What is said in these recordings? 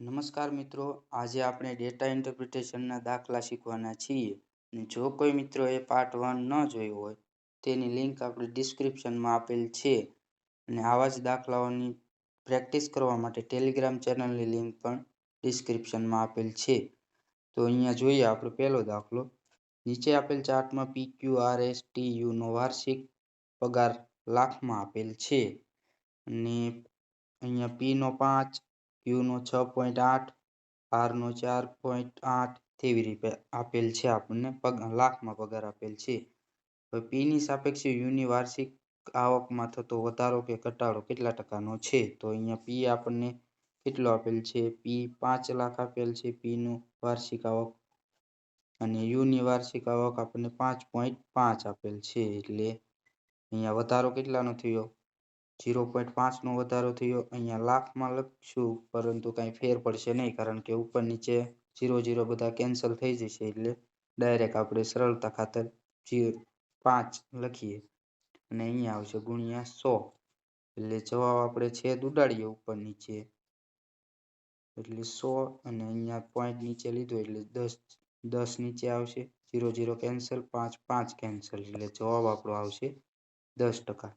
નમસ્કાર મિત્રો, આજે આપણે ડેટા ઇન્ટરપ્રિટેશનના દાખલા શીખવાના છીએ. અને જો કોઈ મિત્રોએ પાર્ટ વન ન જોયું હોય, તેની લિંક આપણે ડિસ્ક્રિપ્શનમાં આપેલ છે. અને આવા જ દાખલાઓની પ્રેક્ટિસ કરવા માટે ટેલિગ્રામ ચેનલની લિંક પણ ડિસ્ક્રિપ્શનમાં આપેલ છે. તો અહીંયા જોઈએ આપણો પહેલો દાખલો. નીચે આપેલ ચાર્ટમાં P Q R S T યુનો વાર્ષિક પગાર લાખમાં આપેલ છે. અને અહીંયા પીનો પાંચ ક્યુનો છ પોઈન્ટ આઠ આરનો ચાર પોઈન્ટ આઠ તેવી રીતે આપેલ છે આપણને લાખમાં પગાર આપેલ છે. પીની સાપેક્ષે યુની વાર્ષિક આવકમાં થતો વધારો કે ઘટાડો કેટલા ટકાનો છે? તો અહીંયા પી આપણને કેટલો આપેલ છે? પી પાંચ લાખ આપેલ છે પીનું વાર્ષિક આવક. અને યુની વાર્ષિક આવક આપણને પાંચ પોઈન્ટ પાંચ આપેલ છે. એટલે અહીંયા વધારો કેટલાનો થયો? ઝીરો પોઈન્ટ પાંચનો વધારો થયો. અહીંયા લાખમાં લખશું, પરંતુ કાંઈ ફેર પડશે નહીં, કારણ કે ઉપર નીચે ઝીરો ઝીરો બધા કેન્સલ થઈ જશે એટલે ડાયરેક્ટ આપણે સરળતા ખાતર પાંચ લખીએ. અને અહીંયા આવશે ગુણ્યા સો. એટલે જવાબ આપણે છેદ ઉડાડીએ ઉપર નીચે. એટલે સો અને અહીંયા પોઈન્ટ નીચે લીધો એટલે દસ દસ નીચે આવશે. ઝીરો ઝીરો કેન્સલ, પાંચ પાંચ કેન્સલ. એટલે જવાબ આપણો આવશે દસ ટકા.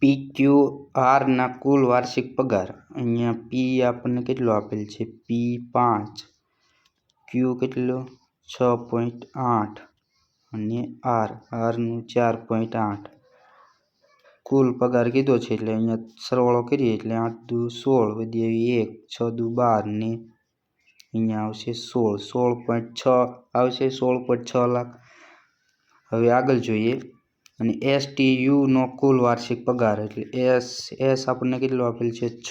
પી ક્યુ આરના કુલ વાર્ષિક પગાર. અહીંયા પી આપણને કેટલો આપેલ છે? પી પાંચ. ક્યુ કેટલો? છ પોઈન્ટ આઠ. અને આર. આરનું ચાર પોઈન્ટ આઠ. કુલ પગાર કીધો છે એટલે અહીંયા સરવાળો કરીએ એટલે આઠ દુ સોળ વધી આવી એક, છ દુ બાર ને અહીંયા આવશે સોળ. સોળ પોઈન્ટ છ, આવશે સોળ પોઈન્ટ છ લાખ. હવે આગળ જોઈએ. અને એસ ટી યુનો કુલ વાર્ષિક પગાર એટલે એસ એસ આપણને કેટલો આપેલ છે? છ,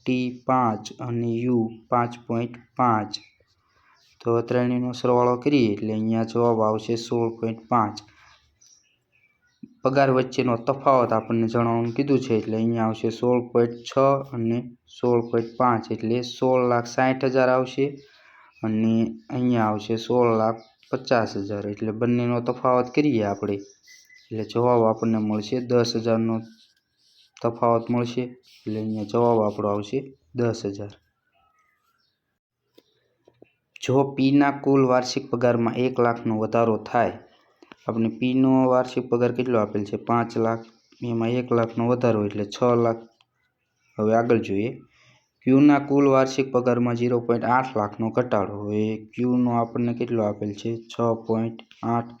ટી પાંચ અને યુ પાંચ પોઈન્ટ પાંચ. તો ત્રણેયનો સરવાળો કરીએ એટલે અહીંયા જવાબ આવશે સોળ પોઈન્ટ પાંચ. પગાર વચ્ચેનો તફાવત આપણને જણાવવાનું કીધું છે એટલે અહીંયા આવશે સોળ પોઈન્ટ છ અને સોળ પોઈન્ટ પાંચ એટલે સોળ લાખ સાઠ હજાર આવશે અને અહીંયા આવશે સોળ લાખ પચાસ હજાર. એટલે બંનેનો તફાવત કરીએ આપણે. એટલે જવાબ આપણને મળશે દસ હજારનો તફાવત મળશે. એટલે અહીંયા જવાબ આપણો આવશે દસ હજાર. જો પીના કુલ વાર્ષિક પગારમાં એક લાખનો વધારો થાય, આપણે પીનો વાર્ષિક પગાર કેટલો આપેલ છે? પાંચ લાખ. એમાં એક લાખનો વધારો એટલે છ લાખ. હવે આગળ જોઈએ. ક્યુના કુલ વાર્ષિક પગારમાં ઝીરો પોઈન્ટ આઠ લાખનો ઘટાડો. હવે ક્યુનો આપણને કેટલો આપેલ છે? છ પોઈન્ટ આઠ.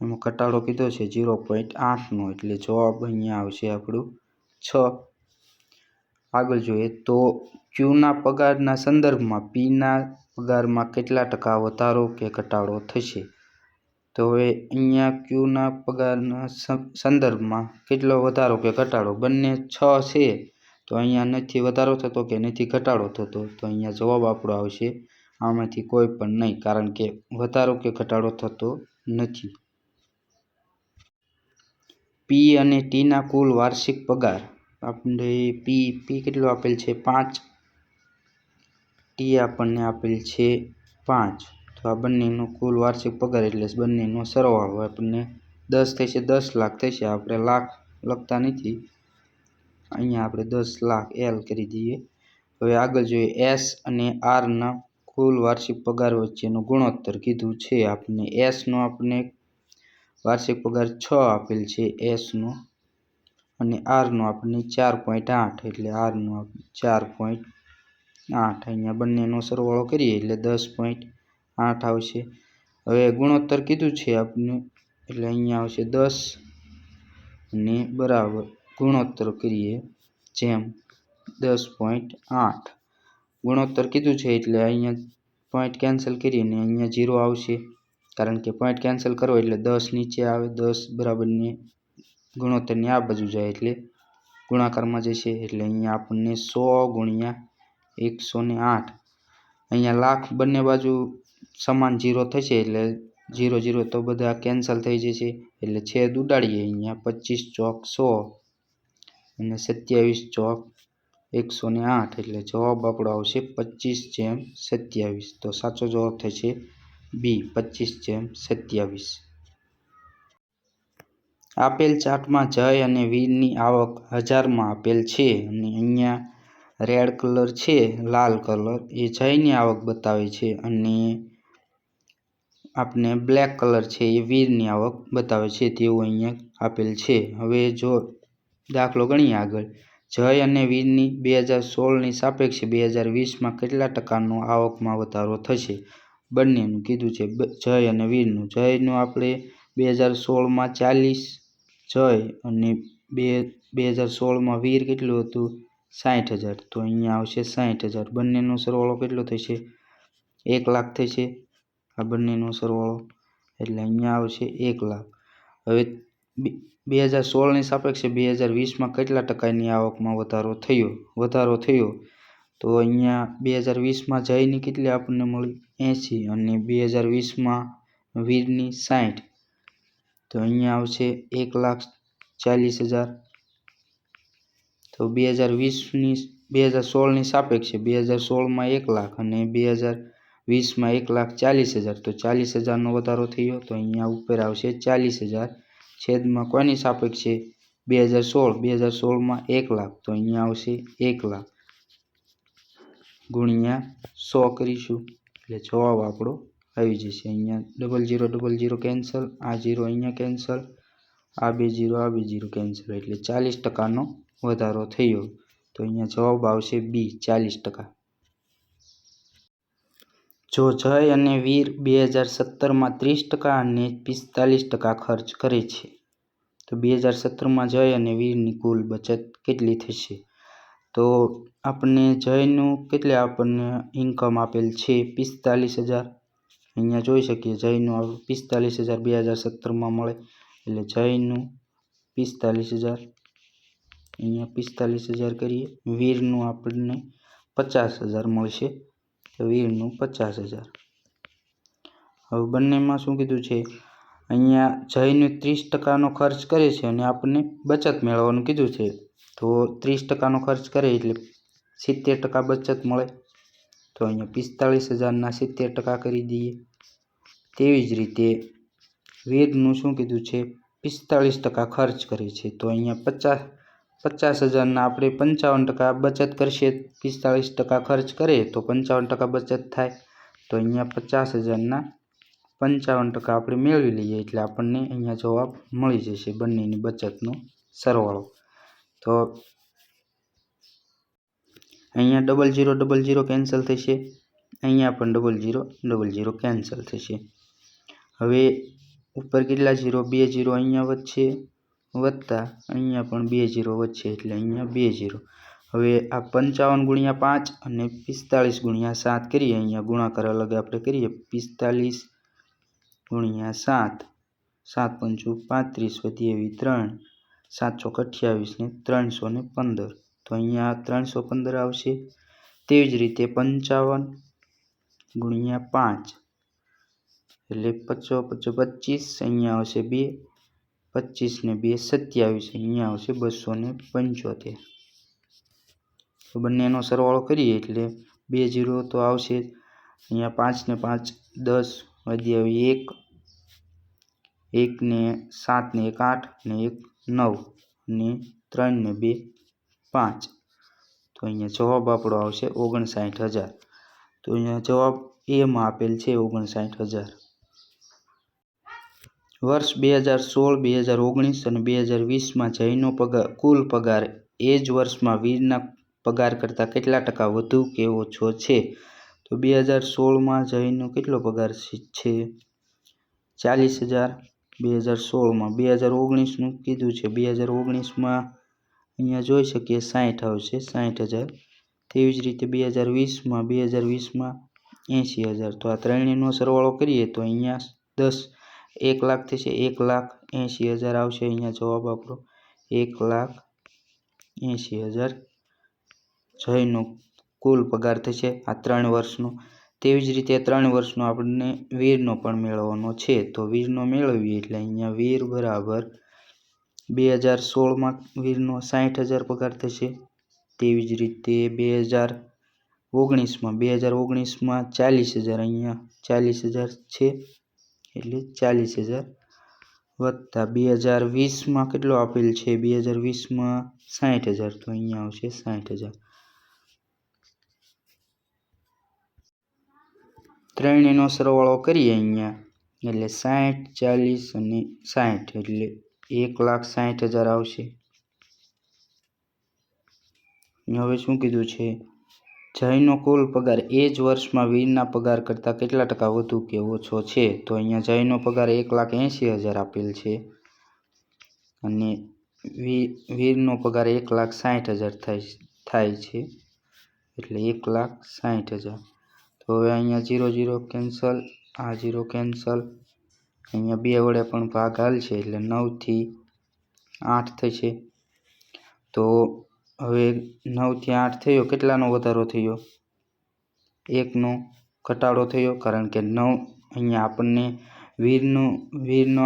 એમાં ઘટાડો કીધો છે, ઝીરો પોઈન્ટ આઠનો. એટલે જવાબ અહીંયા આવશે આપણું છ. આગળ જોઈએ તો ક્યુના પગારના સંદર્ભમાં, પીના પગારમાં કેટલા ટકા વધારો કે ઘટાડો થશે? તો હવે અહીંયા ક્યુના પગારના સંદર્ભમાં કેટલો વધારો કે ઘટાડો? બંને છ છે. તો અહીંયા નથી વધારો થતો કે નથી ઘટાડો થતો? તો અહીંયા જવાબ આપણો આવશે, આમાંથી કોઈ પણ નહીં. કારણ કે વધારો કે ઘટાડો થતો નથી. પી અને ટીના કુલ વાર્ષિક પગાર. આપણે પી પી કેટલો આપેલ છે? પાંચ. ટી આપણને આપેલ છે પાંચ. તો આ બંનેનો કુલ વાર્ષિક પગાર એટલે બંનેનો સરવાળો. આપણને દસ થશે, દસ લાખ થશે. આપણે લાખ લખતા નથી. અહીંયા આપણે દસ લાખ એલ કરી દઈએ. હવે આગળ જોઈએ. એસ અને આરના કુલ વાર્ષિક પગાર વચ્ચેનો ગુણોત્તર કીધું છે. આપણને એસનો આપણને વાર્ષિક પગાર છ આપેલ છે એસનો અને આરનો આપણને ચાર પોઈન્ટ આઠ, એટલે આરનો ચાર પોઈન્ટ આઠ. અહીંયા બંનેનો સરવાળો કરીએ એટલે દસ પોઈન્ટ આઠ આવશે. હવે ગુણોત્તર કીધું છે આપણને એટલે અહીંયા આવશે દસ અને બરાબર ગુણોત્તર કરીએ જેમ દસ પોઈન્ટ આઠ. ગુણોત્તર કીધું છે એટલે અહીંયા પોઈન્ટ કેન્સલ કરીને અહીંયા ઝીરો આવશે. કારણ કે પોઈન્ટ કેન્સલ કરો એટલે દસ નીચે આવે, દસ બરાબરની ગુણોત્તરની આ બાજુ જાય એટલે ગુણાકારમાં જશે એટલે અહીંયા આપણને સો ગુણ્યા એકસો ને આઠ. અહીંયા લાખ બંને બાજુ સમાન જીરો થશે એટલે જીરો જીરો તો બધા કેન્સલ થઈ જશે એટલે છેદ ઉડાડીએ અહીંયા પચીસ ચોક સો અને સત્યાવીસ ચોક એકસો ને આઠ એટલે જવાબ આપણો આવશે પચીસ જેમ સત્યાવીસ. તો સાચો જવાબ થશે બી, પચીસ જેમ સત્યાવીસ. આપેલ ચાર્ટમાં જય અને વીરની આવક હજારમાં આપેલ છે અને અહીંયા રેડ કલર છે, લાલ કલર. એ જયની આવક બતાવે છે અને આપણે બ્લેક કલર છે, એ વીરની આવક બતાવે છે તેવું અહીંયા આપેલ છે. હવે જો દાખલો ગણીએ આગળ. જય અને વીરની બે હજાર સોળની સાપેક્ષે બે હજાર વીસમાં કેટલા ટકાનો આવકમાં વધારો થશે? બંનેનું કીધું છે. જય અને વીરનું. જયનું આપણે બે હજાર સોળમાં ચાલીસ, જય અને બે બે હજાર સોળમાં વીર કેટલું હતું? સાઠ હજાર. તો અહીંયા આવશે સાઠ હજાર. બંનેનો સરવાળો કેટલો થશે? એક લાખ થશે આ બંનેનો સરવાળો. એટલે અહીંયા આવશે એક લાખ. હવે બે હજાર સોળની સાપેક્ષે બે હજાર વીસમાં કેટલા ટકાની આવકમાં વધારો થયો? વધારો થયો? તો અહીંયા બે હજાર વીસમાં જયની કેટલી આપણને મળી? એંસી અને બે હજાર વીસમાં વીરની સાઠ તો અહીંયા આવશે એક લાખ ચાલીસ હજાર. તો બે હજાર વીસની, બે હજાર સોળની સાપેક્ષે બે હજાર સોળમાં એક લાખ અને બે હજાર વીસમાં એક લાખ ચાલીસ હજાર. તો ચાલીસ હજારનો વધારો થયો, તો અહીંયા ઉપર આવશે ચાલીસ હજાર. છેદમાં કોની સાપેક્ષે? બે હજાર સોળ. બે હજાર સોળમાં એક લાખ. તો અહીંયા આવશે એક લાખ. ગુણ્યા સો કરીશું. એટલે જવાબ આપણો આવી જશે. અહીંયા double zero double zero cancel આ જીરો અહીંયા કેન્સલ આ બે જીરો આ બે જીરો કેન્સલ એટલે ચાલીસ ટકાનો વધારો થયો. તો અહીંયા જવાબ આવશે બી ચાલીસ ટકા. જો જય અને વીર બે હજાર સત્તરમાં ત્રીસ ટકા અને પિસ્તાલીસ ટકા ખર્ચ કરે છે, તો બે હજાર સત્તરમાં જય અને વીરની કુલ બચત કેટલી થશે? તો આપણને જયનું કેટલે આપણને ઇન્કમ આપેલ છે? પિસ્તાલીસ હજાર. અહીંયા જોઈ શકીએ, જયનું પિસ્તાલીસ હજાર બે હજાર સત્તરમાં મળે. એટલે જયનું પિસ્તાલીસ હજાર. અહીંયા પિસ્તાલીસ હજાર કરીએ. વીરનું આપણને પચાસ હજાર મળશે. વીરનું પચાસ હજાર. હવે બંનેમાં શું કીધું છે? અહીંયા જયનું ત્રીસ ટકાનો ખર્ચ કરે છે અને આપણને બચત મેળવવાનું કીધું છે. તો ત્રીસ ટકાનો ખર્ચ કરે એટલે સિત્તેર ટકા બચત મળે, તો અહીંયા પિસ્તાળીસ હજારના સિત્તેર ટકા કરી દઈએ. તેવી જ રીતે વેદનું શું કીધું છે? પિસ્તાળીસ ટકા ખર્ચ કરે છે તો અહીંયા પચાસ પચાસ હજારના આપણે પંચાવન ટકા બચત કરશે. પિસ્તાળીસ ટકા ખર્ચ કરે તો પંચાવન ટકા બચત થાય. તો અહીંયા પચાસ હજારના પંચાવન ટકા આપણે મેળવી લઈએ, એટલે આપણને અહીંયા જવાબ મળી જશે બંનેની બચતનો સરવાળો. તો અહીંયા double zero double zero cancel થશે. અહીંયા પણ double zero double zero cancel થશે. હવે ઉપર કેટલા ઝીરો બે ઝીરો અહીંયા વચ્ચે વધતા અહીંયા પણ બે જીરો વચ્ચે એટલે અહીંયા બે ઝીરો હવે આ પંચાવન ગુણ્યા પાંચ અને પિસ્તાળીસ ગુણ્યા સાત કરીએ, અહીંયા ગુણાકાર અલગ આપણે કરીએ. પિસ્તાલીસ ગુણ્યા સાત સાત પંચું પાંત્રીસ વધી એવી ત્રણ, સાતસો અઠ્યાવીસ ને ત્રણસો ને પંદર. તો અહીંયા ત્રણસો પંદર આવશે. તેવી જ રીતે પંચાવન ગુણ્યા પાંચ એટલે પચો પચો પચીસ, અહીંયા આવશે બે, પચીસ ને બે સત્યાવીસ, અહીંયા આવશે બસો ને પંચોતેર. તો બંનેનો સરવાળો કરીએ એટલે બે જીરો તો આવશે અહીંયા પાંચ ને પાંચ દસ વધી એક એક ને સાત ને એક આઠ ને એક નવ ને ત્રણ ને બે પાંચ. તો અહીંયા જવાબ આપણો આવશે ઓગણસાઠ હજાર. તો અહીંયા જવાબ એમાં આપેલ છે ઓગણસાઠ હજાર. વર્ષ બે હજાર સોળ, બે હજાર ઓગણીસ અને બે હજાર વીસમાં જયનો પગાર, કુલ પગાર એ જ વર્ષમાં વીરના પગાર કરતાં કેટલા ટકા વધુ કે ઓછો છે? તો બે હજાર સોળમાં જયનો કેટલો પગાર છે? ચાલીસ હજાર. બે હજાર સોળમાં, બે હજાર ઓગણીસનું કીધું છે. બે હજાર ઓગણીસમાં અહીંયા જોઈ શકીએ સાઠ આવશે સાઠ હજાર. તેવી જ રીતે બે હજાર વીસમાં, બે હજાર વીસમાં એંશી હજાર. તો આ ત્રણેયનો સરવાળો કરીએ તો અહીંયા દસ, એક લાખ થશે, એક લાખ એંશી હજાર આવશે. અહીંયા જવાબ આપણો એક લાખ એંશી હજાર જયનો કુલ પગાર થશે આ ત્રણ વર્ષનો. તેવી જ રીતે ત્રણ વર્ષનો આપણને વીરનો પણ મેળવવાનો છે. તો વીરનો મેળવીએ એટલે અહીંયા વીર બરાબર બે હજાર સોળમાં વીરનો સાઠ હજાર પગાર થશે. તેવી જ રીતે બે હજાર ઓગણીસમાં, બે હજાર ઓગણીસમાં ચાલીસ હજાર, અહીંયા ચાલીસ હજાર છે એટલે ચાલીસ હજાર વત્તા બે હજાર વીસમાં કેટલો આપેલ છે? બે હજાર વીસમાં સાઠ હજાર, તો અહીંયા આવશે સાઠ હજાર. ત્રણેયનો સરવાળો કરીએ અહીંયા એટલે સાઠ ચાલીસ અને સાઠ એટલે એક લાખ સાઠ હજાર આવશે. હવે શું કીધું છે? જયનો કુલ પગાર એ જ વર્ષમાં વીરના પગાર કરતાં કેટલા ટકા વધુ કે ઓછો છે? તો અહીંયા જયનો પગાર એક લાખ એંશી હજાર આપેલ છે. અને વીરનો પગાર એક લાખ સાઠ હજાર થાય થાય છે. એટલે એક લાખ સાઠ હજાર. તો હવે અહીંયા જીરો જીરો કેન્સલ આ જીરો કેન્સલ અહીંયા બે વડે પણ ભાગ હાલશે એટલે નવથી આઠ થશે. તો હવે નવથી આઠ થયો, કેટલાનો વધારો થયો? એકનો ઘટાડો થયો, કારણ કે નવ અહીંયા આપણને વીરનો વીરનો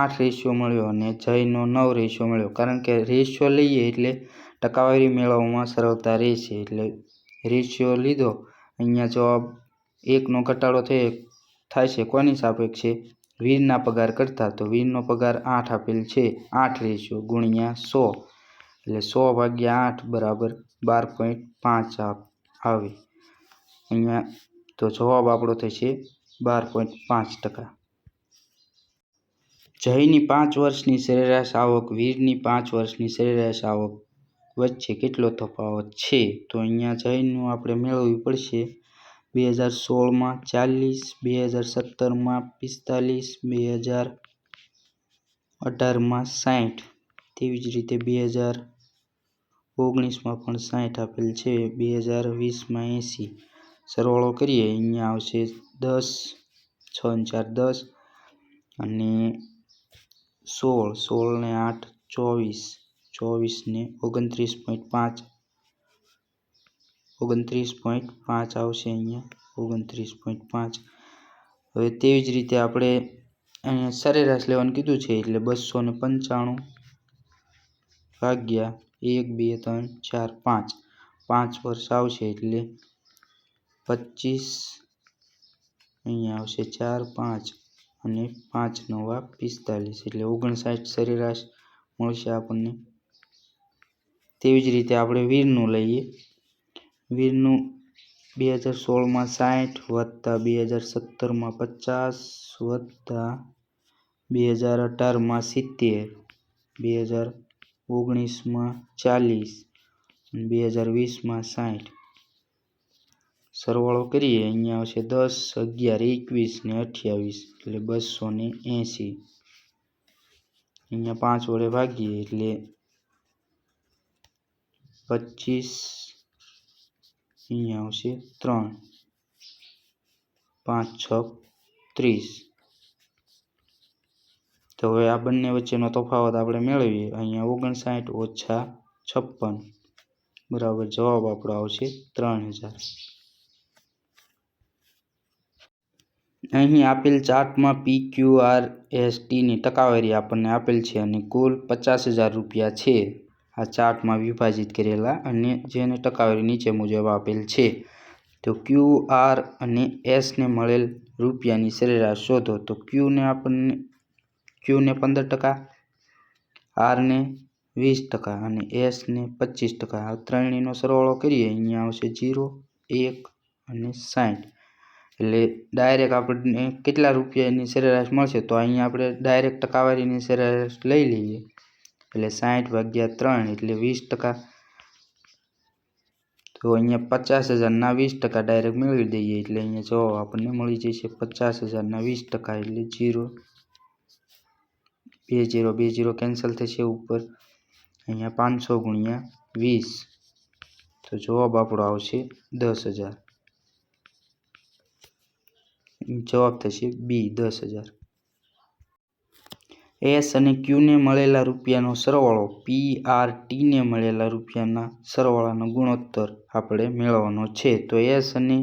આઠ રેશિયો મળ્યો અને જયનો નવ રેશિયો મળ્યો. કારણ કે રેશિયો લઈએ એટલે ટકાવારી મેળવવામાં સરળતા રહેશે, એટલે રેશિયો લીધો, અહીંયા જવાબ એકનો ઘટાડો થયો થાય છે કોની સાપેક્ષે? વીરના પગાર કરતાં તો વીરનો પગાર આઠ આપેલ છે. આઠ રેશિયો ગુણ્યા સો. એટલે સો ભાગ્યા આઠ બરાબર બાર પોઈન્ટ પાંચ આવે. અહીંયા તો જવાબ આપણો થશે બાર પોઈન્ટ પાંચ ટકા. જયની પાંચ વર્ષની સરેરાશ આવક, વીરની પાંચ વર્ષની સરેરાશ આવક વચ્ચે કેટલો તફાવત છે? તો અહીંયા જયનું આપણે મેળવવી પડશે બે હજાર સોળમાં ચાલીસ, બે હજાર સત્તરમાં પિસ્તાલીસ, બે હજાર અઢારમાં સાઠ તેવી જ રીતે બે હજાર ઓગણીસમાં પણ સાઠ આપેલ છે, બે હજાર વીસમાં એંસી. સરવાળો કરીએ, અહીંયા આવશે દસ, છ ચાર દસ, અને સોળ, સોળને આઠ ચોવીસ, ચોવીસને ઓગણત્રીસ પોઈન્ટ પાંચ. ઓગણત્રીસ પોઈન્ટ પાંચ આવશે અહીંયા. ઓગણત્રીસ પોઈન્ટ પાંચ. હવે તેવી જ રીતે આપણે અહીંયા સરેરાશ લેવાનું કીધું છે એટલે બસો ને પંચાણું ભાગ્યા એક, બે, ત્રણ, ચાર, પાંચ. પાંચ વર્ષ આવશે એટલે પચીસ અહીંયા આવશે ચાર, પાંચ અને પાંચ નવા પિસ્તાલીસ. એટલે ઓગણસાઠ સરેરાશ મળશે આપણને. તેવી જ રીતે આપણે વીરનું લઈએ. વીરનું બે હજાર સોળમાં સાઠ વત્તા બે હજાર સત્તરમાં પચાસ વત્તા બે હજાર અઢારમાં સિત્તેર, બે હજાર ઓગણીસમાં ચાલીસ બે હજાર વીસમાં સાઠ. સરવાળો કરીએ, અહીંયા આવશે દસ, અગિયાર, એકવીસ ને અઠ્યાવીસ, એટલે બસો ને એંસી અહીંયા પાંચ વડે ભાગીએ, એટલે પચીસ અહીંયા આવશે ત્રણ, પાંચ, છ, ત્રીસ. તો હવે આ બંને વચ્ચેનો તફાવત આપણે મેળવીએ. અહીંયા ઓગણસાઠ ઓછા છપ્પન. બરાબર, જવાબ આપણો આવશે ત્રણ હજાર. અહીં આપેલ ચાર્ટમાં પી ક્યુ આર એસ ટીની ટકાવારી આપણને આપેલ છે અને કુલ પચાસ હજાર રૂપિયા છે. આ ચાર્ટમાં વિભાજિત કરેલા અને જેને ટકાવારી નીચે મુજબ આપેલ છે. તો ક્યુ આર અને એસને મળેલ રૂપિયાની સરેરાશ શોધો. તો ક્યુને આપણને ક્યુને પંદર ટકા આરને વીસ ટકા અને એસને પચીસ ટકા. આ ત્રણેયનો સરવાળો કરીએ, અહીંયા આવશે જીરો એક અને સાઠ એટલે ડાયરેક્ટ આપણને કેટલા રૂપિયાની સરેરાશ મળશે? તો અહીંયા આપણે ડાયરેક્ટ ટકાવારીની સરેરાશ લઈ લઈએ. એટલે સાઠ ભાગ્યા ત્રણ એટલે વીસ ટકા. તો અહીંયા પચાસ હજારના વીસ ટકા ડાયરેક્ટ મેળવી દઈએ એટલે અહીંયા જો આપણને મળી જશે પચાસ હજારના વીસ ટકા એટલે જીરો બે જીરો બે જીરો કેન્સલ થશે ઉપર. અહીંયા પાંચસો ગુણ્યા વીસ. તો જવાબ આપણો આવશે દસ હજાર. જવાબ થશે બી, દસ હજાર. એસ અને ક્યુને મળેલા રૂપિયાનો સરવાળો, પી આર ટીને મળેલા રૂપિયાના સરવાળાનો ગુણોત્તર આપણે મેળવવાનો છે. તો એસ અને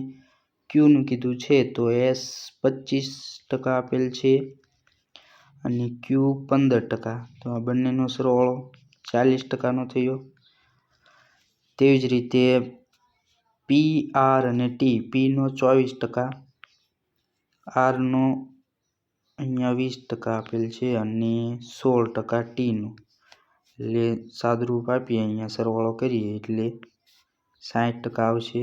ક્યુનું કીધું છે, તો એસ પચીસ ટકા આપેલ છે અને ક્યુ પંદર ટકા. તો આ બંનેનો સરવાળો ચાલીસ ટકાનો થયો. તેવી જ રીતે પી આર અને ટી, પીનો ચોવીસ ટકા, આરનો અહીંયા વીસ ટકા આપેલ છે અને સોળ ટકા ટીનું. એટલે સાદુરૂપ આપીએ, અહીંયા સરવાળો કરીએ, એટલે સાઠ ટકા આવશે.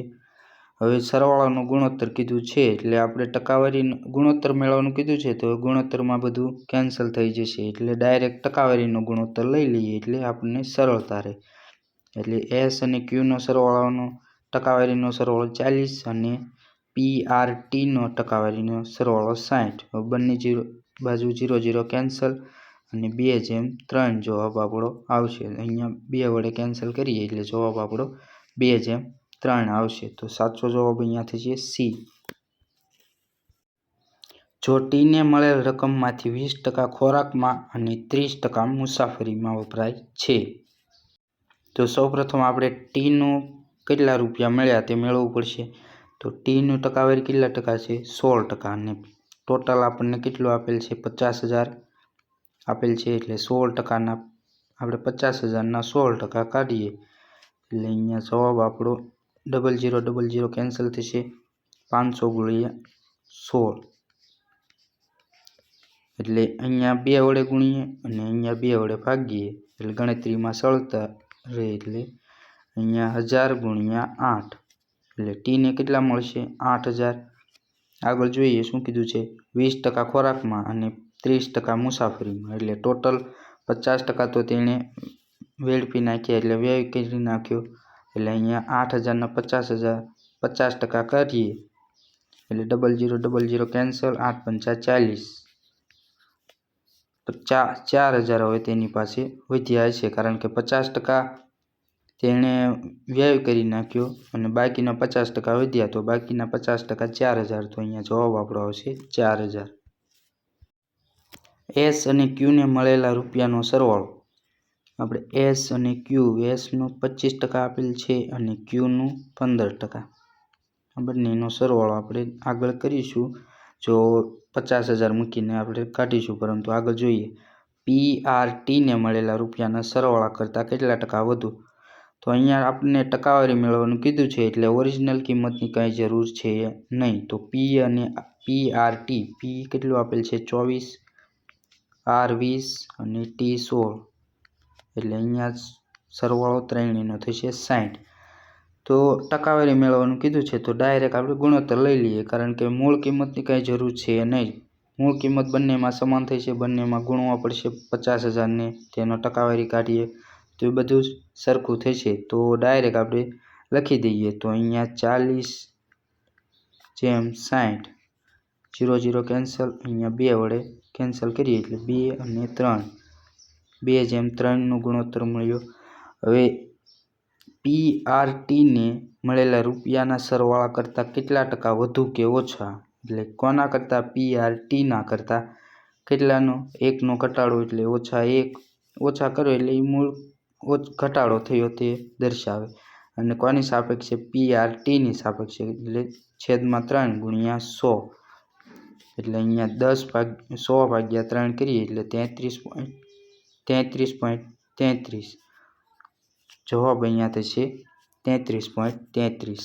હવે સરવાળાનો ગુણોત્તર કીધું છે, એટલે આપણે ટકાવારી ગુણોત્તર મેળવવાનું કીધું છે, તો ગુણોત્તરમાં બધું કેન્સલ થઈ જશે. એટલે ડાયરેક્ટ ટકાવારીનો ગુણોત્તર લઈ લઈએ, એટલે આપણને સરળતા રહે. એટલે એસ અને ક્યુનો સરવાળાનો, ટકાવારીનો સરવાળો ચાલીસ અને પી આર ટીનો ટકાવારીનો સરવાળો સાઠ બંને જીરો, બાજુ જીરો જીરો કેન્સલ અને બે જેમ ત્રણ જવાબ આપણો આવશે. અહીંયા બે વડે કેન્સલ કરીએ એટલે જવાબ આપણો બે જેમ ત્રણ આવશે. તો સાચો જવાબ અહીંયા થશે સી. જો ટીને મળેલ રકમમાંથી વીસ ટકા ખોરાકમાં અને ત્રીસ ટકા મુસાફરીમાં વપરાય છે. તો સૌપ્રથમ આપણે ટીનું કેટલા રૂપિયા મળ્યા તે મેળવવું પડશે? તો ટીનું ટકાવારી કેટલા ટકા છે? સોળ ટકા. અને ટોટલ આપણને કેટલું આપેલ છે? પચાસ હજાર આપેલ છે. એટલે સોળ ટકાના આપણે પચાસ હજારના સોળ ટકા કાઢીએ. એટલે અહીંયા જવાબ આપણો double zero double zero cancel થશે. પાંચસો ગુણ્યા સોળ. એટલે અહીંયા બે વડે ગુણીએ અને અહીંયા બે વડે ભાગીએ. એટલે ગણતરીમાં સરળતા રહે. એટલે અહીંયા હજાર ગુણ્યા આઠ. એટલે ટીને કેટલા મળશે? આઠ હજાર. આગળ જોઈએ શું કીધું છે. વીસ ટકા ખોરાકમાં અને ત્રીસ ટકા મુસાફરીમાં. એટલે ટોટલ પચાસ ટકા તો તેણે વેડફી નાખ્યા એટલે વ્યય કરી નાખ્યો. એટલે અહીંયા આઠ હજારના પચાસ હજાર. પચાસ ટકા કરીએ. એટલે double zero double zero cancel આઠ પંચા ચાલીસ. તો ચાર ચાર હજાર હવે તેની પાસે વધ્યા છે કારણ કે પચાસ ટકા તેણે વ્યય કરી નાખ્યો અને બાકીના પચાસ ટકા વધ્યા તો બાકીના પચાસ ટકા ચાર હજાર તો અહીંયા જવાબ આપણો આવશે ચાર હજાર. એસ અને ક્યુને મળેલા રૂપિયાનો સરવાળો. આપણે એસ અને ક્યુ એસનું પચીસ ટકા આપેલ છે અને ક્યુનું પંદર ટકા. આ બંનેનો સરવાળો આપણે આગળ કરીશું. જો પચાસ હજાર મૂકીને આપણે કાઢીશું, પરંતુ આગળ જોઈએ. પી આર ટીને મળેલા રૂપિયાના સરવાળા કરતાં કેટલા ટકા વધુ? તો અહીંયા આપણને ટકાવારી મેળવવાનું કીધું છે એટલે ઓરિજિનલ કિંમતની કાંઈ જરૂર છે નહીં. તો પી અને પી આર ટી પી કેટલું આપેલ છે? ચોવીસ આર વીસ અને ટી સોળ. એટલે અહીંયા સરવાળો ત્રણેયનો થશે સાઠ તો ટકાવારી મેળવવાનું કીધું છે, તો ડાયરેક્ટ આપણે ગુણોત્તર લઈ લઈએ, કારણ કે મૂળ કિંમતની કાંઈ જરૂર છે નહીં. મૂળ કિંમત બંનેમાં સમાન થઈ છે બંનેમાં ગુણવા પડશે પચાસ હજારને. તેનો ટકાવારી કાઢીએ. તો એ બધું સરખું થશે તો ડાયરેક્ટ આપણે લખી દઈએ. તો અહીંયા ચાલીસ જેમ સાઠ જીરો જીરો કેન્સલ અહીંયા બે વડે કેન્સલ કરીએ એટલે બે અને ત્રણ. બે જેમ ત્રણનો ગુણોત્તર મળ્યો. હવે પી આર ટીને મળેલા રૂપિયાના સરવાળા કરતાં કેટલા ટકા વધુ કે ઓછા? એટલે કોના કરતાં? પી આર ટીના કરતાં. કેટલાનો? એકનો ઘટાડો એટલે ઓછા એક. ઓછા કરો એટલે એ મૂળ ઘટાડો થયો તે દર્શાવે. અને કોની સાપેક્ષે? પી આર ટીની સાપેક્ષે. એટલે છેદમાં ત્રણ ગુણ્યા સો. એટલે અહીંયા દસ ભાગ, સો ભાગ્યા ત્રણ કરીએ એટલે તેત્રીસ પોઈન્ટ તેત્રીસ પોઈન્ટ તેત્રીસ. જવાબ અહીંયા થશે તેત્રીસ પોઈન્ટ તેત્રીસ.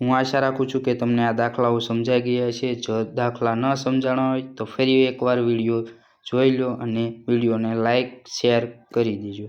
હું આશા રાખું છું કે તમને આ દાખલાઓ સમજાઈ ગયા છે. જો દાખલા ન સમજાણા હોય તો ફરી એકવાર વીડિયો જોઈ લો અને વિડીયોને લાઈક શેર કરી દેજો.